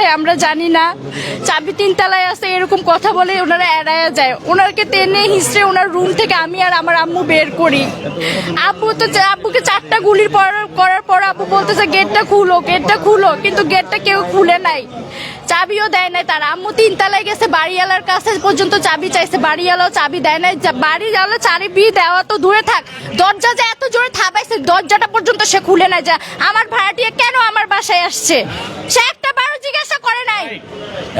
কোথায় আমরা জানি না। চাবি তিনতলায় আছে, এরকম কথা বলে ওনারা এড়ায়া যায়। ওনাকে টেনে হিসড়ে ওনার রুম থেকে আমি আর আমার আম্মু বের করি। আব্বু তো আব্বুকে চারটা গুলির করার পর আব্বু বলতেছে, গেটটা খুলো গেটটা খুলো। কিন্তু গেটটা কেউ খুলে নাই। চাবিও দেয় নাই তার। আম্মু তিন তিনতলায় গেছে, বাড়িওয়ালার কাছে পর্যন্ত চাবি চাইছে। বাড়িওয়ালাও চাবি দেয় নাই। বাড়িওয়ালা চাবি দেওয়া তো দূরে থাক। দরজা যে এত জোরে থাবাইছে দরজাটা পর্যন্ত সে খুলে নাই। যা, আমার ভাড়াটিয়া কেন আমার বাসায় আসছে? সে জিজ্ঞাসা করে নাই।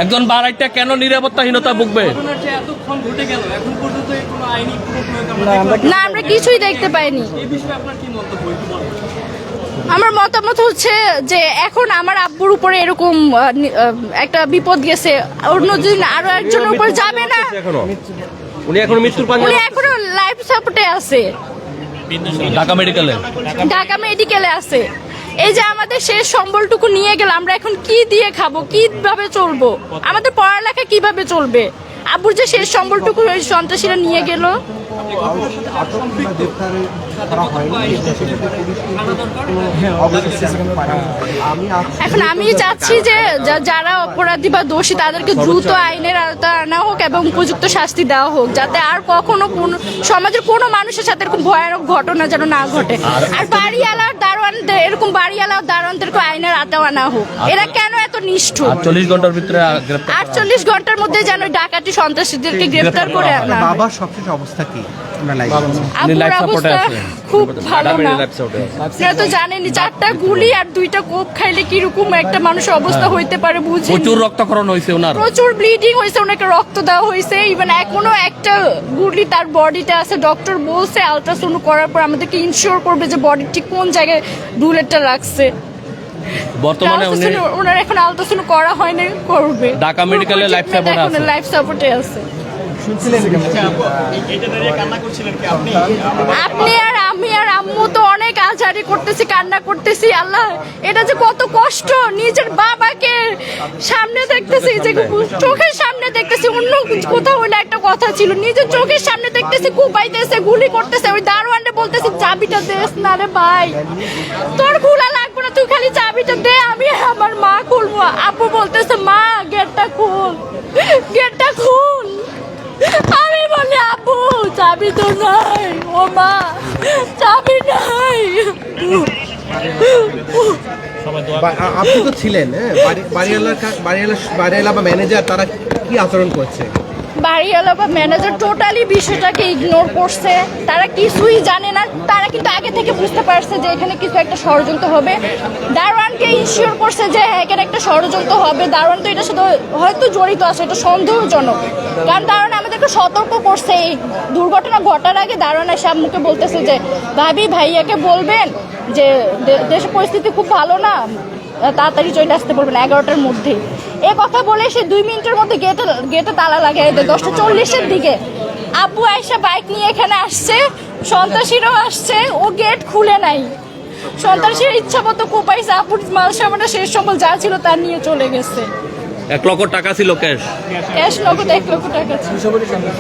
একজন বাড়াইটা কেন নিরাপত্তাহীনতা ভুগবে? ঘটনার যে এতক্ষণ ঘটে গেল এখন পর্যন্ত এই কোনো আইনি কোনো প্রয়োগ আমরা দেখলাম না। আমরা কিছুই দেখতে পাইনি। এই বিষয়ে আপনার কি মন্তব্য একটু বলবেন? আমার মতামত হচ্ছে যে এখন আমার আব্বুর উপরে এরকম একটা বিপদ গেছে। অন্যদিন আরও একজনের উপর যাবে না। এখনও। উনি এখন মৃত্যুর উনি এখনও লাইফ সাপোর্টে আছে। ঢাকা মেডিকেলে ঢাকা মেডিকেলে আছে। এই যে আমাদের শেষ সম্বলটুকু নিয়ে গেলে, আমরা এখন কি দিয়ে খাব, কীভাবে চলবো? আমাদের পড়ালেখা কীভাবে চলবে? আব্বুর যে শেষ সম্বলটুকু ওই সন্ত্রাসীরা নিয়ে গেল। এখন আমি চাচ্ছি যে যা- যারা অপরাধী বা দোষী, তাদেরকে দ্রুত আইনের আওতায় আনা হোক এবং উপযুক্ত শাস্তি দেওয়া হোক, যাতে আর কখনো কোন, সমাজের কোনো মানুষের সাথে এরকম ভয়ানক ঘটনা যেন না ঘটে। আর বাড়িওয়ালার দারোয়ানদের এরকম বাড়িওয়ালা দারোয়ানদেরকে আইনের আনা হোক এরা কেন এত নিষ্ঠুর? আটচল্লিশ ঘণ্টার ভিতরে আটচল্লিশ ঘণ্টার মধ্যে যেন ডাকাতি সন্ত্রাসীদেরকে গ্রেফতার করে আনা। হয়। বাবার সবশেষ অবস্থা কি? খুব ভালো না। আপনারা তো চারটা গুলি আর দুইটা কোপ খাইলে কীরকম একটা মানুষের অবস্থা হইতে পারে বুঝি প্রচুর রক্তক্ষরণ হয়েছে ওনার। প্রচুর ব্লিডিং হয়েছে ওনাকে রক্ত দেওয়া হয়েছে ইভেন এখনও একটা গুলি তার বডিতে আছে। ডক্টর বলছে আলট্রাসাউন্ড করার পর আমাদেরকে ইনশিওর করবে যে বডি ঠিক কোন জায়গায় বুলেটটা লাগছে বর্তমানে উনি ওনার এখন আলট্রাসাউন্ড করা হয়নি করবে। ঢাকা মেডিকেলে support এ আছে। লাইফ সাপোর্টে আছে। আপনি? আর আমি আর আম্মু তো অনেক আজারি করতেছি কান্না করতেছি আল্লাহ এটা যে কত কষ্ট নিজের বাবাকে সামনে দেখতেছি যে চোখের সামনে দেখতেছি অন্য কোথাও হলে একটা কথা ছিল নিজের চোখের সামনে দেখতেছি কুপাইতেছে গুলি করতেছে ওই দারোয়ানরে বলতেছি চাবিটা দেস না রে ভাই তোর খোলা লাগবে না তুই খালি চাবিটা দে আমি আমার মা খুলবো। আপু বলতেছে মা গেটটা খুল গেটটা খুল। আমি বলি আপু চাবি তো নাই ও মা চাবি নাই। আপনি তো ছিলেন হ্যাঁ? বাড়ি- বাড়িওয়ালার কা- বাড়িওয়ালা বাড়িওয়ালা বা ম্যানেজার তারা কি আচরণ করছে? বাড়িওয়ালা বা ম্যানেজার টোটালি বিষয়টাকে ইগনোর করছে। তারা কিছুই জানে না। তারা কিন্তু আগে থেকে বুঝতে পারছে যে এখানে কিছু একটা ষড়যন্ত্র হবে। দারোয়ানকে ইনশিওর করছে যে হ্যাঁ এখানে একটা ষড়যন্ত্র হবে। দারোয়ান তো এটার সাথে হয়তো জড়িত আছে, এটা সন্দেহজনক। কারণ দারোয়ান আমাদেরকে সতর্ক করছে। এই দুর্ঘটনা ঘটার আগে দারোয়ান এসে বলতেছে যে, ভাবি, ভাইয়াকে বলবেন যে দেশের পরিস্থিতি খুব ভালো না? তাড়াতাড়ি চলে আসতে পারবেন এগারোটার মধ্যে এ কথা বলে সে দুই মিনিটের মধ্যে গেটে গেটে তালা লাগাই দেয় দশটা চল্লিশের দিকে। আব্বু আয়সা বাইক নিয়ে এখানে আসছে সন্ত্রাসীরাও আসছে ও গেট খুলে নাই। সন্ত্রাসীর ইচ্ছা মতো কোপাইছে আপুর মাল সামানা শেষ সম্বল যা ছিল তা নিয়ে চলে গেছে। এক লক্ষ টাকা ছিল ক্যাশ ক্যাশ নগদ এক লক্ষ টাকা ছিল।